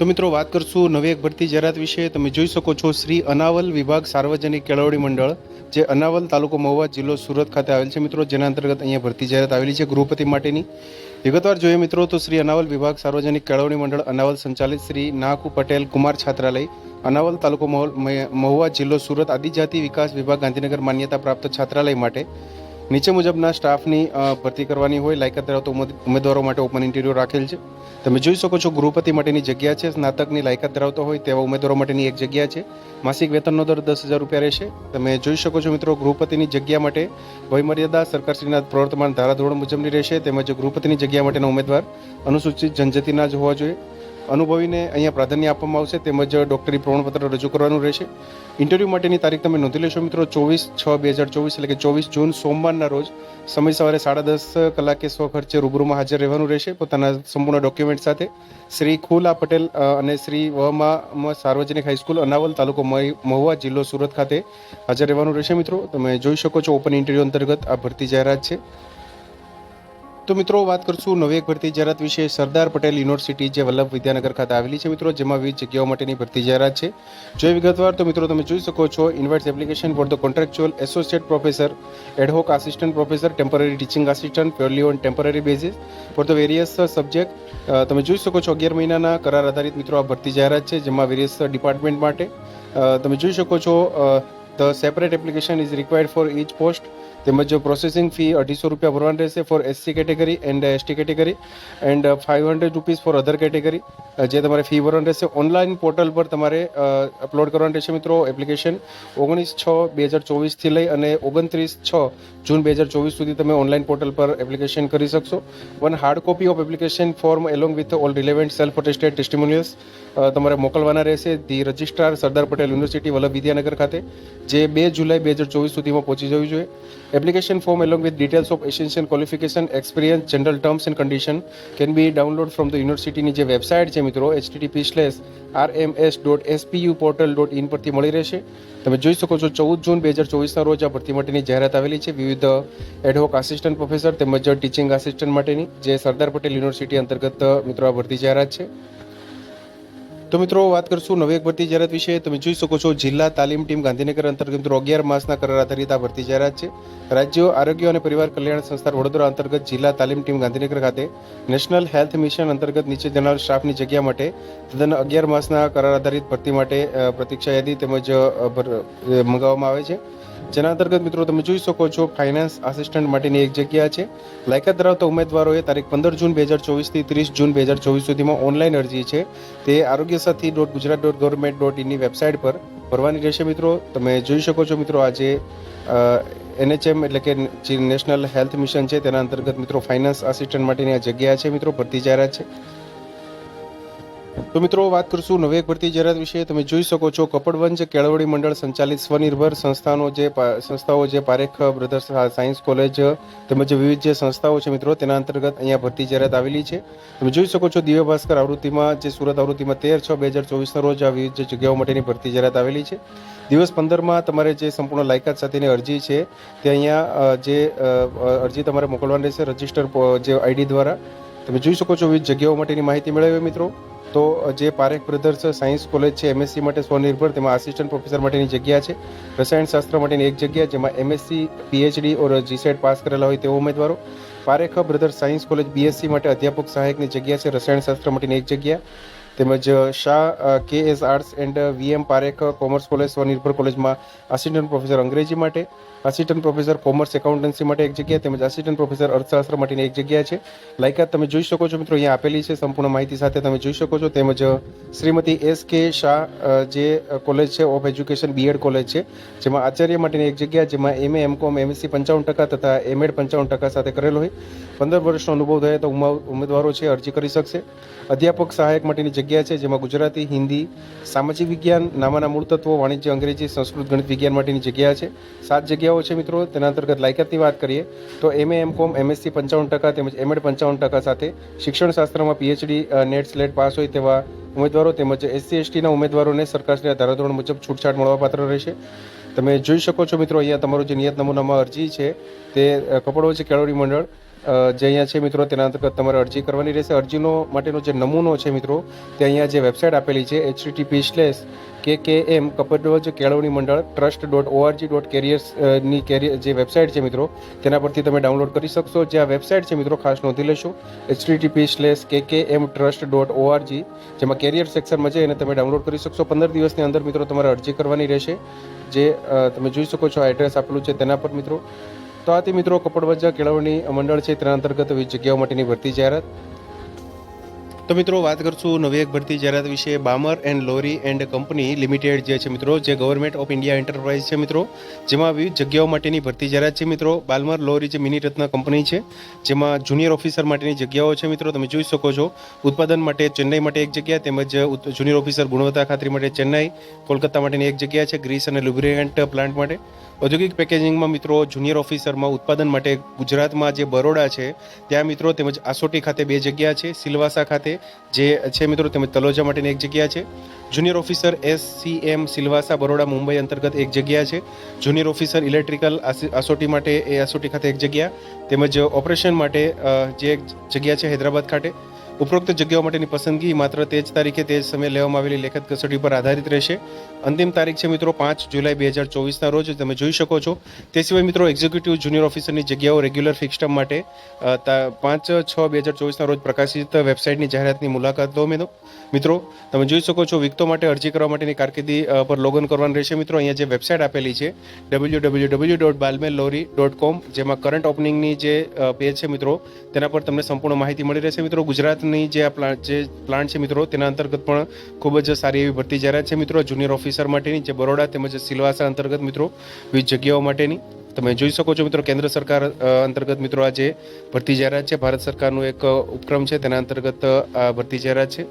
તો મિત્રો વાત કરશું નવી એક ભરતી જાહેરાત વિશે. તમે જોઈ શકો છો શ્રી અનાવલ વિભાગ સાર્વજનિક કેળવણી મંડળ, જે અનાવલ તાલુકો મહુવા જિલ્લો સુરત ખાતે આવેલ છે. મિત્રો, જેના અંતર્ગત અહીંયા ભરતી જાહેરાત આવેલી છે ગૃહપતિ માટેની. વિગતવાર જોઈએ મિત્રો, તો શ્રી અનાવલ વિભાગ સાર્વજનિક કેળવણી મંડળ, અનાવલ સંચાલિત શ્રી નાકુ પટેલ કુમાર છાત્રાલય, અનાવલ તાલુકો મહુવા જિલ્લો સુરત આદિજાતિ વિકાસ વિભાગ ગાંધીનગર માન્યતા પ્રાપ્ત છાત્રાલય માટે નીચે મુજબના સ્ટાફની ભરતી કરવાની હોય, લાયકાત ધરાવતા ઉમેદવારો માટે ઓપન ઇન્ટરવ્યૂ રાખેલ છે. તમે જોઈ શકો છો, ગૃહપતિ માટેની જગ્યા છે, સ્નાતકની લાયકાત ધરાવતો હોય તેવા ઉમેદવારો માટેની એક જગ્યા છે. માસિક વેતનનો દર દસ હજાર રૂપિયા રહેશે. તમે જોઈ શકો છો મિત્રો, ગૃહપતિની જગ્યા માટે વયમર્યાદા સરકારશ્રીના પ્રવર્તમાન ધારાધોરણ મુજબની રહેશે. તેમજ ગૃહપતિની જગ્યા માટેના ઉમેદવાર અનુસૂચિત જનજાતિના જ હોવા જોઈએ. અનુભવીને અહીંયા પ્રાધાન્ય આપવામાં આવશે તેમજ ડોક્ટરી પ્રમાણપત્ર રજૂ કરવાનું રહેશે. ઇન્ટરવ્યૂ માટેની તારીખ તમે નોંધી લેશો મિત્રો, ચોવીસ છ બે હજાર ચોવીસ એટલે કે ચોવીસ જૂન સોમવારના રોજ સમય સવારે સાડા દસ કલાકે સ્વખર્ચે રૂબરૂમાં હાજર રહેવાનું રહેશે. પોતાના સંપૂર્ણ ડોક્યુમેન્ટ સાથે શ્રી ખુલા પટેલ અને શ્રી વમા સાર્વજનિક હાઈસ્કૂલ, અનાવલ તાલુકો મહી- મહુવા જિલ્લો સુરત ખાતે હાજર રહેવાનું રહેશે મિત્રો. તમે જોઈ શકો છો ઓપન ઇન્ટરવ્યૂ અંતર્ગત આ ભરતી જાહેરાત છે. તો મિત્રો, વાત કરશું નવી એક ભરતી જાહેરાત વિશે. સરદાર પટેલ યુનિવર્સિટી જે વલ્લભ વિદ્યાનગર ખાતે આવેલી છે મિત્રો, જેમાં વિવિધ જગ્યાઓ માટેની ભરતી જાહેરાત છે. જો વિગતવાર તો મિત્રો, તમે જોઈ શકો છો invites application for the contractual associate professor ad hoc assistant professor temporary teaching assistant purely on temporary basis for the various subject તમે જોઈ શકો છો, અગિયાર મહિનાના કરાર આધારિત મિત્રો, આ ભરતી જાહેરાત છે, જેમાં વેરિયસ ડિપાર્ટમેન્ટ માટે. તમે જોઈ શકો છો the separate application is required for each post તેમજ પ્રોસેસિંગ ફી અઢીસો રૂપિયા ભરવાની રહેશે for SC category and ST category and five hundred rupees for other category જે તમારે ફી ભરવાની રહેશે. ઓનલાઈન પોર્ટલ પર તમારે અપલોડ કરવાની રહેશે મિત્રો એપ્લિકેશન ઓગણીસ છ બે હજાર ચોવીસથી લઈ અને ઓગણત્રીસ છ જૂન બે હજાર ચોવીસ સુધી તમે ઓનલાઈન પોર્ટલ પર એપ્લિકેશન કરી શકશો. One hard copy of application form along with all relevant self attested testimonials તમારે મોકલવાના રહેશે the registrar Sardar Patel university Vallabh Vidyanagar ખાતે, જે બે જુલાઈ બે હજાર ચોવીસ સુધીમાં પહોંચી જવી જોઈએ. Application form along with details of essential qualification experience general terms and condition can be download from the યુનિવર્સિટીની જે વેબસાઇટ છે મિત્રો HTTP slash R M S dot SPU portal dot in પરથી મળી રહેશે. તમે જોઈ શકો છો ચૌદ જૂન બે હજાર ચોવીસના રોજ આ ભરતી માટેની જાહેરાત આવેલી છે. વિવિધ એડહોક આસિસ્ટન્ટ પ્રોફેસર તેમજ ટીચિંગ આસિસ્ટન્ટ માટેની, જે સરદાર પટેલ યુનિવર્સિટી અંતર્ગત, મિત્રો, આ ભરતી જાહેરાત છે. તો મિત્રો, વાત કરશું નવી એક ભરતી જાહેરાત વિશે. તમે જોઈ શકો છો, જિલ્લા તાલીમ ટીમ ગાંધીનગર અંતર્ગત મિત્રો અગિયાર માસના કરાર આધારિત આ ભરતી જાહેરાત છે. રાજ્યો આરોગ્ય અને પરિવાર કલ્યાણ સંસ્થા વડોદરા અંતર્ગત જિલ્લા તાલીમ ટીમ ગાંધીનગર ખાતે નેશનલ હેલ્થ મિશન અંતર્ગત નીચે જણાવેલ સ્ટાફની જગ્યા માટે તદ્દન અગિયાર માસના કરાર આધારિત ભરતી માટે પ્રતીક્ષા યાદી તેમજ મંગાવવામાં આવે છે. જેના અંતર્ગત મિત્રો તમે જોઈ શકો છો ફાઇનાન્સ આસિસ્ટન્ટ માટેની એક જગ્યા છે. લાયકાત ધરાવતા ઉમેદવારોએ તારીખ પંદર જૂન બે હજાર ચોવીસથી ત્રીસ જૂન બે હજાર ચોવીસ સુધીમાં ઓનલાઈન અરજી છે. તે Arogya Sathi dot Gujarat dot government dot ઇનની website પર ભરવાની રહેશે મિત્રો. તમે જોઈ શકો છો મિત્રો આજે એનએચએમ એટલે કે જે નેશનલ હેલ્થ મિશન છે, તેના અંતર્ગત મિત્રો ફાઇનાન્સ આસિસ્ટન્ટ માટેની આ જગ્યા છે મિત્રો, ભરતી જાહેરાત છે. તો મિત્રો, વાત કરશું નવી એક ભરતી જાહેરાત વિશે. તમે જોઈ શકો છો, કપડવંજ કેળવણી મંડળ સંચાલિત સ્વનિર્ભર સંસ્થાનો જે સંસ્થાઓ જે પારેખ બ્રધર્સ સાયન્સ કોલેજ તેમજ વિવિધ જે સંસ્થાઓ છે મિત્રો, તેના અંતર્ગત અહીંયા ભરતી જાહેરાત આવેલી છે. તમે જોઈ શકો છો, દિવ્ય ભાસ્કર આવૃત્તિમાં, જે સુરત આવૃત્તિમાં તેર છ, બે હજાર ચોવીસના રોજ આ વિવિધ જગ્યાઓ માટેની ભરતી જાહેરાત આવેલી છે. દિવસ પંદરમાં તમારે જે સંપૂર્ણ લાયકાત સાથેની અરજી છે, તે અહીંયા જે અરજી તમારે મોકલવાની રહેશે, રજિસ્ટર જે આઈડી દ્વારા. તમે જોઈ શકો છો વિવિધ જગ્યાઓ માટેની માહિતી મેળવી મિત્રો. તો જે પારેખ બ્રધર્સ સાયન્સ કોલેજ છે એમએસસી માટે સ્વનિર્ભર, તેમાં આસિસ્ટન્ટ પ્રોફેસર માટેની જગ્યા છે. રસાયણશાસ્ત્ર માટેની એક જગ્યા, જેમાં MSc PhD or GSET pass કરેલા હોય તેવા ઉમેદવારો. Parekh brothers science college BSc માટે અધ્યાપક સહાયકની જગ્યા છે રસાયણશાસ્ત્ર માટેની એક જગ્યા. તેમજ, Shah K S arts and VM Parekh commerce college, સ્વનિર્ભર કોલેજમાં આસિસ્ટન્ટ પ્રોફેસર અંગ્રેજી માટે આસિસ્ટન્ટ પ્રોફેસર કોમર્સ એકાઉન્ટન્સી માટે એક જગ્યા, તેમજ આસિસ્ટન્ટ પ્રોફેસર અર્થશાસ્ત્ર માટેની એક જગ્યા છે. લાયકાત તમે જોઈ શકો છો મિત્રો, અહીંયા આપેલી છે, સંપૂર્ણ માહિતી સાથે તમે જોઈ શકો છો. તેમજ, શ્રીમતી એસ કે શાહ જે કોલેજ છે, ઓફ એજ્યુકેશન બીએડ કોલેજ છે, જેમાં આચાર્ય માટેની એક જગ્યા, જેમાં એમએ, એમકોમ, એમએસસી પંચાવન ટકા તથા એમએડ પંચાવન ટકા સાથે કરેલો હોય. પંદર વર્ષનો અનુભવ થયો તો ઉમેદવારો છે, અરજી કરી શકશે. અધ્યાપક સહાયક માટેની જગ્યા છે જેમાં ગુજરાતી, હિન્દી, સામાજિક વિજ્ઞાન, નામાના મૂળ તત્વો, વાણિજ્ય, અંગ્રેજી, સંસ્કૃત, ગણિત વિજ્ઞાન માટેની જગ્યા છે. સાત જગ્યાઓ છે મિત્રો, તેના અંતર્ગત લાયકાતની વાત કરીએ, તો એમએ એમ. કોમ એમએસસી પંચાવન ટકા તેમજ એમએડ પંચાવન ટકા સાથે શિક્ષણશાસ્ત્રમાં પીએચડી નેટ સ્લેટ પાસ હોય તેવા ઉમેદવારો તેમજ એસસી એસટીના ઉમેદવારોને સરકારના ધારાધોરણ મુજબ છૂટછાટ મળવાપાત્ર રહેશે. તમે જોઈ શકો છો મિત્રો, અહીંયા તમારું જે નિયત નમૂનામાં અરજી છે, તે કપડો છે, કેળવણી મંડળ. જે અહીંયા છે મિત્રો, તેના અંતર્ગત તમારે અરજી કરવાની રહેશે. અરજીનો માટેનો જે નમૂનો છે મિત્રો, તે અહીંયા જે વેબસાઇટ આપેલી છે, એચટીટીપી સ્લેશ કે કે M Kapadvanj Kelavani Mandal trust dot ORG dot કેરિયર્સની career જે વેબસાઇટ છે મિત્રો, તેના પરથી તમે ડાઉનલોડ કરી શકશો. જે આ વેબસાઇટ છે મિત્રો, ખાસ નોંધી લેશો, HTTP slash K K M trust dot ORG, જેમાં કેરિયર સેક્શનમાં છે એને તમે ડાઉનલોડ કરી શકશો. પંદર દિવસની અંદર મિત્રો, તમારે અરજી કરવાની રહેશે. જે તમે જોઈ શકો છો આ એડ્રેસ આપેલું છે તેના પર મિત્રો. તો આથી મિત્રો કપડવજા કેળવણી મંડળ છે તેના અંતર્ગત વિવિધ જગ્યાઓ માટેની ભરતી જાહેરાત તો મિત્રો વાત કરશું નવી એક ભરતી જાહેરાત વિશે. Balmer and Lawrie and company limited જે છે મિત્રો, જે ગવર્મેન્ટ ઓફ ઇન્ડિયા એન્ટરપ્રાઇઝ છે મિત્રો, જેમાં વિવિધ જગ્યાઓ માટેની ભરતી જાહેરાત છે મિત્રો. બાલમર લોરી જે મિની રત્ન કંપની છે, જેમાં જુનિયર ઓફિસર માટેની જગ્યાઓ છે મિત્રો, તમે જોઈ શકો છો. ઉત્પાદન માટે ચેન્નઈ માટે એક જગ્યા, તેમજ જુનિયર ઓફિસર ગુણવત્તા ખાતરી માટે ચેન્નઈ, કોલકાતા માટેની એક જગ્યા છે, ગ્રીસ અને લુબ્રિયન્ટ પ્લાન્ટ માટે. ઔદ્યોગિક પેકેજિંગમાં મિત્રો, જુનિયર ઓફિસરમાં ઉત્પાદન માટે ગુજરાતમાં જે બરોડા છે, ત્યાં મિત્રો તેમજ આસોટી ખાતે બે જગ્યા છે, સિલવાસા ખાતે જે છે મિત્રો તેમજ તલોજા માટેની એક જગ્યા છે. Junior officer S C M Silvassa Baroda, Mumbai અંતર્ગત એક જગ્યા છે. જુનિયર ઓફિસર ઇલેક્ટ્રિકલ અસોટી માટે, એ આસોટી ખાતે એક જગ્યા. તેમજ ઓપરેશન માટે જે એક જગ્યા છે હૈદરાબાદ ખાતે. ઉપરોક્ત જગ્યાઓ માટેની પસંદગી માત્ર તે જ તારીખે તે જ સમયે લેવામાં આવેલી લેખિત કસોટી પર આધારિત રહેશે. અંતિમ તારીખ છે મિત્રો પાંચ જુલાઈ બે હજાર ચોવીસના રોજ. તમે જોઈ શકો છો. તે સિવાય મિત્રો એક્ઝિક્યુટિવ જુનિયર ઓફિસરની જગ્યાઓ રેગ્યુલર ફિક્સ ટર્મ માટે પાંચ, છ, બે હજાર ચોવીસના રોજ પ્રકાશિત વેબસાઇટની જાહેરાતની મુલાકાત લો મિત્રો. તમે જોઈ શકો છો વિકતો માટે અરજી કરવા માટેની કારકિર્દી પર લોગન કરવાનું રહેશે. મિત્રો, અહીંયા જે વેબસાઇટ આપેલી છે W W W dot Balmer Lawrie dot com જેમાં કરંટ ઓપનિંગની જે પેજ છે મિત્રો, તેના પર તમને સંપૂર્ણ માહિતી મળી રહેશે. મિત્રો ગુજરાતની જે આ જે પ્લાન્ટ છે મિત્રો, તેના અંતર્ગત પણ ખૂબ જ સારી એવી ભરતી જાહેરાત છે મિત્રો. જુનિયર ઓફિસર માટેની જે બરોડા તેમજ સિલવાસા અંતર્ગત મિત્રો, વિવિધ જગ્યાઓ માટેની. તમે જોઈ શકો છો મિત્રો, કેન્દ્ર સરકાર અંતર્ગત મિત્રો આ જે ભરતી જાહેરાત છે, ભારત સરકારનું એક ઉપક્રમ છે, તેના અંતર્ગત આ ભરતી જાહેરાત છે.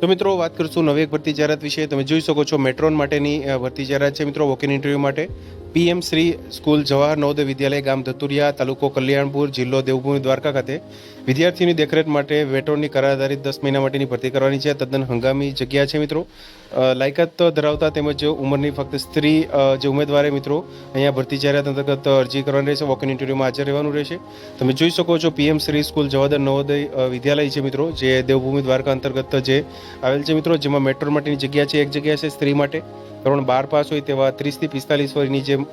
તો મિત્રો, વાત કરશું નવી એક ભરતી જાહેરાત વિશે. તમે જોઈ શકો છો મેટ્રોન માટેની ભરતી જાહેરાત છે મિત્રો વોકિંગ ઇન ઇન્ટરવ્યૂ માટે. પીએમ શ્રી સ્કૂલ જવાહર નવોદય વિદ્યાલય ગામ ધતુરિયા તાલુકો કલ્યાણપુર જિલ્લો દેવભૂમિ દ્વારકા ખાતે વિદ્યાર્થીની દેખરેખ માટે વેટોનની કરાર દસ મહિના માટેની ભરતી કરવાની છે. તદ્દન હંગામી જગ્યા છે મિત્રો. લાયકાત ધરાવતા તેમજ ઉંમરની ફક્ત સ્ત્રી જે ઉમેદવારે મિત્રો અહીંયા ભરતી જાહેરાત અંતર્ગત અરજી કરવાની રહેશે વોકન ઇન ઇન્ટરવ્યૂમાં હાજર રહેવાનું રહેશે. તમે જોઈ શકો છો પીએમ શ્રી સ્કૂલ જવાહર નવોદય વિદ્યાલય છે મિત્રો જે દેવભૂમિ દ્વારકા અંતર્ગત જે આવેલ છે મિત્રો જેમાં મેટ્રો માટેની જગ્યા છે એક જગ્યા છે સ્ત્રી માટે. ધોરણ બાર પાસ હોય તેવા ત્રીસથી પિસ્તાલીસ વર્ષની જે અ,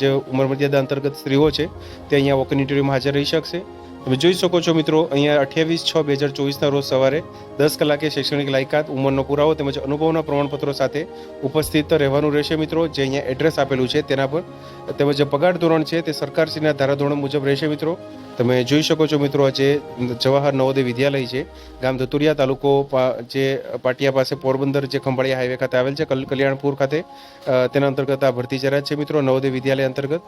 જે ઉંમર મર્યાદા અંતર્ગત સ્ત્રીઓ છે તે અહીંયા વોક ઇન ઇન્ટરવ્યૂમાં હાજર રહી શકશે. તમે જોઈ શકો છો મિત્રો, અહીંયા અઠ્યાવીસ છ બે હજાર ચોવીસના રોજ સવારે દસ કલાકે શૈક્ષણિક લાયકાત, ઉંમરનો પુરાવો તેમજ અનુભવના પ્રમાણપત્રો સાથે ઉપસ્થિત રહેવાનું રહેશે મિત્રો. જે અહીંયા એડ્રેસ આપેલું છે તેના પર તેમજ જે પગાર ધોરણ છે તે સરકારશ્રીના ધારાધોરણ મુજબ રહેશે મિત્રો. તમે જોઈ શકો છો મિત્રો જે જવાહર નવોદય વિદ્યાલય છે, ગામ ધતુરિયા તાલુકો જે પાટિયા પાસે પોરબંદર જે ખંભાળિયા હાઈવે ખાતે આવેલ છે કલ- કલ્યાણપુર ખાતે તેના અંતર્ગત આ ભરતી જાહેરાત છે મિત્રો, નવોદય વિદ્યાલય અંતર્ગત.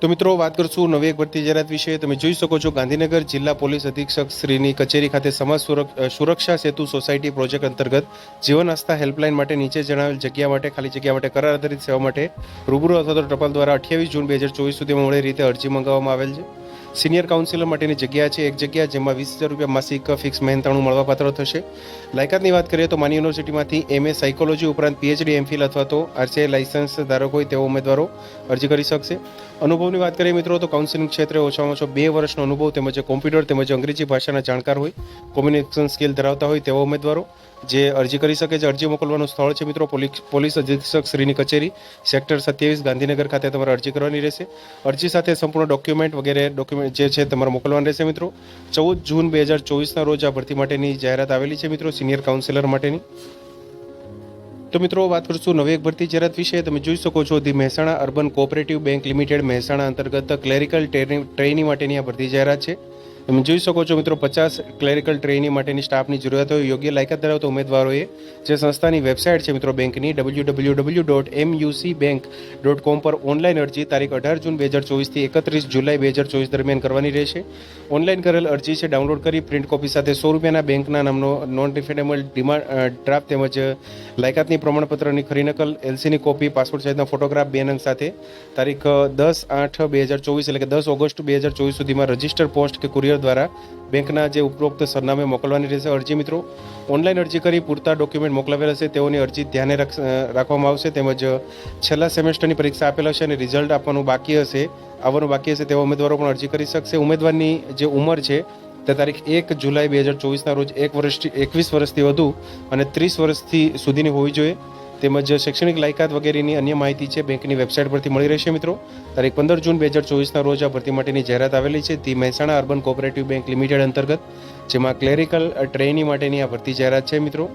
તો મિત્રો, વાત કરશું નવી એક ભરતી જાહેરાત વિશે. તમે જોઈ શકો છો ગાંધીનગર જિલ્લા પોલીસ અધિક્ષક શ્રીની કચેરી ખાતે સમાજ સુરક- સુરક્ષા સેતુ સોસાયટી પ્રોજેક્ટ અંતર્ગત જીવન આસ્થા હેલ્પલાઇન માટે નીચે જણાવેલ જગ્યા માટે, ખાલી જગ્યા માટે કરાર આધારિત સેવા માટે રૂબરૂ અથવા તો ટપાલ દ્વારા અઠ્યાવીસ જૂન બે હજાર ચોવીસ સુધીમાં મળે રીતે અરજી મંગાવવામાં આવેલ છે. સિનિયર કાઉન્સિલર માટેની જગ્યા છે. એક જગ્યા જેમાં વીસ હજાર રૂપિયા માસિક ફિક્સ મહેનતાણું મળવાપાત્ર થશે. લાયકાતની વાત કરીએ તો માની યુનિવર્સિટીમાંથી એમએ સાયકોલોજી ઉપરાંત પીએચડી એમફિલ અથવા તો આરસીઆઈ લાયસન્સ ધારક હોય તેવા ઉમેદવારો અરજી કરી શકશે. અનુભવની વાત કરીએ મિત્રો તો કાઉન્સિલિંગ ક્ષેત્રે ઓછામાં ઓછો બે વર્ષનો અનુભવ તેમજ કોમ્પ્યુટર તેમજ અંગ્રેજી ભાષાના જાણકાર હોય. કોમ્યુનિકેશન સ્કિલ ધરાવતા હોય તેવા ઉમેદવારો. જે અરજી કરી શકે છે, અરજી મોકલવાનું સ્થળ છે મિત્રો, પોલીસ અધિક્ષક શ્રીની કચેરી, સેક્ટર સત્યાવીસ, ગાંધીનગર ખાતે તમારે અરજી કરવાની રહેશે. અરજી સાથે સંપૂર્ણ ડોક્યુમેન્ટ વગેરે ડોક્યુમેન્ટ જે છે તમારે મોકલવાનું રહેશે મિત્રો. ચૌદ જૂન બે હજાર ચોવીસના રોજ આ ભરતી માટેની જાહેરાત આવેલી છે મિત્રો, સિનિયર કાઉન્સિલર માટેની. તો મિત્રો, વાત કરશું નવી એક ભરતી જાહેરાત વિશે. તમે જોઈ શકો છો, the Mehsana urban cooperative bank limited Mehsana અંતર્ગત ક્લેરિકલ ટ્રેનિંગ માટેની આ ભરતી જાહેરાત છે. તમે જોઈ શકો છો મિત્રો પચાસ ક્લેરિકલ ટ્રેનિંગ માટેની સ્ટાફની જરૂરિયાત હોય, યોગ્ય લાયકાત ધરાવતા ઉમેદવારોએ જે સંસ્થાની વેબસાઇટ છે મિત્રો બેંકની W W W dot M UC bank dot com પર ઓનલાઈન અરજી તારીખ અઢાર જૂન બે હજાર ચોવીસથી એકત્રીસ જુલાઈ બે હજાર ચોવીસ દરમિયાન કરવાની રહેશે. ઓનલાઈન કરેલ અરજી છે ડાઉનલોડ કરી પ્રિન્ટ કોપી સાથે સો રૂપિયાના બેંકના નામનો નોન રિફંડેબલ ડિમાન્ડ ડ્રાફ્ટ તેમજ લાયકાતની પ્રમાણપત્રની ખરી નકલ એલસીની કોપી પાસપોર્ટ સાઇઝના ફોટોગ્રાફ બે અંક સાથે તારીખ દસ આઠ બે હજાર ચોવીસ એટલે કે દસ ઓગસ્ટ બે હજાર ચોવીસ સુધીમાં રજિસ્ટર પોસ્ટ કે કુરિયર દ્વારા બેંકના જે ઉપરોક્ત સરનામે મોકલવાની રહેશે. અરજી મિત્રો, ઓનલાઈન અરજી કરી પૂરતા ડોક્યુમેન્ટ મોકલાવેલ હશે તેઓની અરજી ધ્યાને રાખ- રાખવામાં આવશે તેમજ છેલ્લા સેમેસ્ટરની પરીક્ષા આપેલ હશે અને રિઝલ્ટ આપવાનું બાકી હશે, આવવાનું બાકી હશે તેવા ઉમેદવારો પણ અરજી કરી શકશે. ઉમેદવારની જે ઉંમર છે તે તારીખ એક જુલાઈ બે હજાર ચોવીસના રોજ એક વર્ષથી, એકવીસ વર્ષથી વધુ અને ત્રીસ વર્ષથી સુધીની હોવી જોઈએ. તેમજ શૈક્ષણિક લાયકાત વગેરેની અન્ય માહિતી છે, બેંકની વેબસાઇટ પરથી મળી રહેશે મિત્રો. તારીખ પંદર જૂન બે હજાર ચોવીસના રોજ આ ભરતી માટેની જાહેરાત આવેલી છે. તે Mehsana urban cooperative bank limited અંતર્ગત, જેમાં ક્લેરિકલ ટ્રેની માટેની આ ભરતી જાહેરાત છે મિત્રો.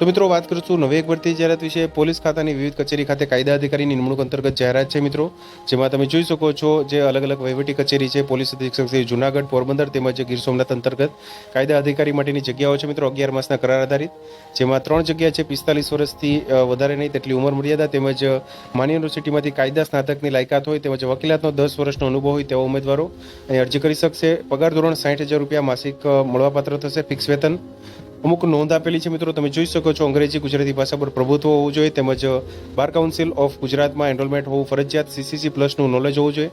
તો મિત્રો વાત કરીશું નવી એક ભરતી જાહેરાત વિશે. પોલીસ ખાતાની વિવિધ કચેરી ખાતે કાયદા અધિકારીની નિમણૂક અંતર્ગત જાહેરાત છે મિત્રો, જેમાં તમે જોઈ શકો છો જે અલગ અલગ વહીવટી કચેરી છે. પોલીસ અધિક્ષક શ્રી જુનાગઢ પોરબંદર તેમજ ગીર સોમનાથ અંતર્ગત કાયદા અધિકારી માટેની જગ્યાઓ છે મિત્રો, અગિયાર માસના કરાર આધારિત, જેમાં ત્રણ જગ્યા છે. પિસ્તાલીસ વર્ષથી વધારે નહીં, તેટલી ઉંમર મર્યાદા તેમજ માન્ય યુનિવર્સિટીમાંથી કાયદા સ્નાતકની લાયકાત હોય તેમજ વકીલાતનો દસ વર્ષનો અનુભવ હોય તેવા ઉમેદવારો અહીં અરજી કરી શકશે. પગાર ધોરણ સાઠ હજાર રૂપિયા માસિક મળવાપાત્ર થશે. ફિક્સ વેતન અમુક નોંધ આપેલી છે મિત્રો, તમે જોઈ શકો છો અંગ્રેજી ગુજરાતી ભાષા પર પ્રભુત્વ હોવું જોઈએ, તેમજ બાર કાઉન્સિલ ઓફ ગુજરાતમાં એનરોલમેન્ટ હોવું ફરજિયાત સીસીસી પ્લસનું નોલેજ હોવું જોઈએ.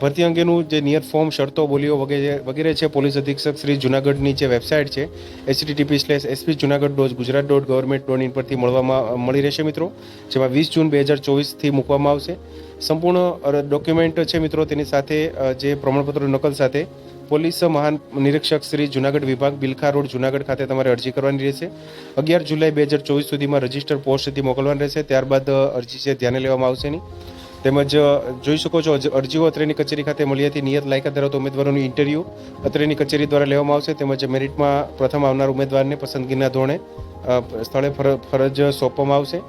ભરતી અંગેનું જે નિયર ફોર્મ શરતો, બોલીઓ વગેરે વગેરે છે, પોલીસ અધિક્ષક શ્રી જુનાગઢની જે વેબસાઇટ છે HTTP slash SP Junagadh dot Gujarat dot government dot in પરથી મળવામાં મળી રહેશે મિત્રો, જેમાં વીસ જૂન બે હજાર ચોવીસથી મૂકવામાં આવશે. સંપૂર્ણ ડોક્યુમેન્ટ છે મિત્રો, તેની સાથે જે પ્રમાણપત્ર નકલ સાથે પોલીસ મહાન નિરીક્ષક શ્રી જુનાગઢ વિભાગ બિલખા રોડ, જુનાગઢ ખાતે તમારે અરજી કરવાની રહેશે. અગિયાર જુલાઈ બે હજાર ચોવીસ સુધીમાં રજિસ્ટર પોસ્ટથી મોકલવાની રહેશે. ત્યારબાદ અરજી છે, ધ્યાને લેવામાં આવશે નહીં. તેમજ જોઈ શકો છો અરજીઓ અત્રેની કચેરી ખાતે મળી હતી. નિયત લાયકાત ધરાવતા ઉમેદવારોનું ઇન્ટરવ્યૂ અત્રેની કચેરી દ્વારા લેવામાં આવશે. તેમજ, મેરિટમાં પ્રથમ આવનાર ઉમેદવારને પસંદગીના ધોરણે સ્થળે ફર- ફરજ સોંપવામાં આવશે.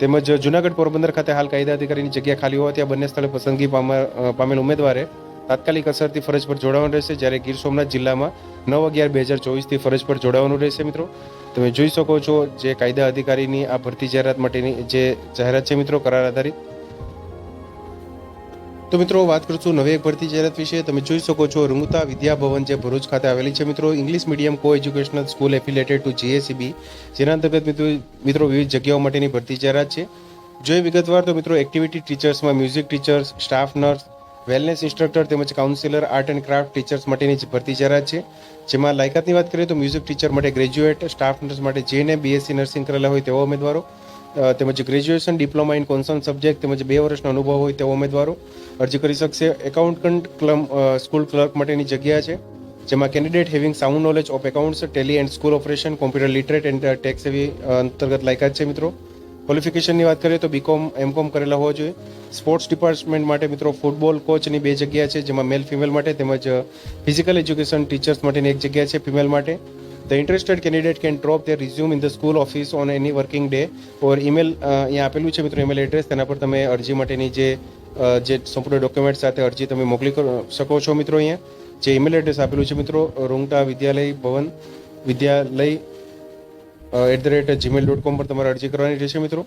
તેમજ, જુનાગઢ પોરબંદર ખાતે હાલ કાયદા અધિકારીની જગ્યા ખાલી હોવાથી આ બંને સ્થળે પસંદગી પામે- પામેલ ઉમેદવારે તાત્કાલિક અસરથી ફરજ પર જોડાવાનું રહેશે. જ્યારે ગીર સોમનાથ જિલ્લામાં નવ અગિયાર બે હજાર ચોવીસથી ફરજ પર જોડાવાનું રહેશે મિત્રો. તમે જોઈ શકો છો જે કાયદા અધિકારીની આ ભરતી જાહેરાત માટેની જે જાહેરાત છે મિત્રો, કરાર આધારિત. તો મિત્રો, વાત કરશું નવી એક ભરતી જાહેરાત વિશે. તમે જોઈ શકો છો રૂંગતા વિદ્યા ભવન જે ભરૂચ ખાતે આવેલી છે મિત્રો. English medium coeducational school affiliated to GACB જેના અંતર્ગત મિત્રો મિત્રો, વિવિધ જગ્યાઓ માટેની ભરતી જાહેરાત છે. જોઈએ વિગતવાર તો મિત્રો activity ટીચર્સમાં music teachers staff nurse wellness instructor તેમજ counsellor, art and craft teachers માટેની જ ભરતી જાહેરાત છે. જેમાં લાયકાતની વાત કરીએ તો મ્યુઝિક ટીચર માટે ગ્રેજ્યુએટ, સ્ટાફ નર્સ માટે જેને બીએસસી નર્સિંગ કરેલા હોય તેવા ઉમેદવારો તેમજ graduation diploma in concern subject તેમજ બે વર્ષનો અનુભવ હોય તેવા ઉમેદવારો અરજી કરી શકશે. એકાઉન્ટન્ટ ક્લમ સ્કૂલ ક્લર્ક માટેની જગ્યા છે, જેમાં candidate having sound knowledge of accounts, tally and school operation, computer literate and tax એવી અંતર્ગત લાયકાત છે મિત્રો. ક્વોલિફિકેશનની વાત કરીએ તો બીકોમ એમકોમ કરેલા હોવા જોઈએ. સ્પોર્ટ્સ ડિપાર્ટમેન્ટ માટે મિત્રો ફૂટબોલ કોચની બે જગ્યા છે, જેમાં મેલ ફિમેલ માટે તેમજ ફિઝિકલ એજ્યુકેશન ટીચર્સ માટેની એક જગ્યા છે ફિમેલ માટે. The interested candidate can drop their resume in the school office on any working day or email અહીંયા આપેલું છે મિત્રો ઈમેલ એડ્રેસ તેના પર તમે અરજી માટેની જે જે સંપૂર્ણ ડોક્યુમેન્ટ સાથે અરજી તમે મોકલી શકો છો મિત્રો અહીંયા. જે ઈમેલ એડ્રેસ આપેલું છે મિત્રો, Rungta Vidyalaya Bhavan Vidyalaya at the rate Gmail dot com પર તમારે અરજી કરવાની રહેશે મિત્રો.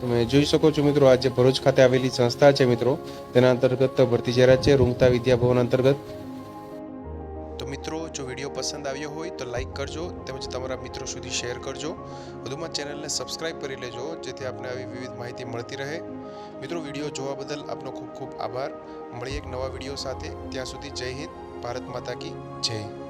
તમે જોઈ શકો છો મિત્રો આજે ભરૂચ ખાતે આવેલી સંસ્થા છે મિત્રો, તેના અંતર્ગત ભરતી જાહેરાત છે રૂંગતા વિદ્યાભવન અંતર્ગત. તો મિત્રો, જો વીડિયો પસંદ આવ્યો હોય તો લાઈક કરજો, તેમજ તમારા મિત્રો સુધી શેર કરજો. વધુમાં ચેનલને સબસ્ક્રાઇબ કરી લેજો, જેથી આપને આવી વિવિધ માહિતી મળતી રહે. મિત્રો, વીડિયો જોવા બદલ આપનો ખૂબ ખૂબ આભાર. મળીએ એક નવા વીડિયો સાથે. ત્યાં સુધી જય હિન્દ, ભારત માતા કી જય.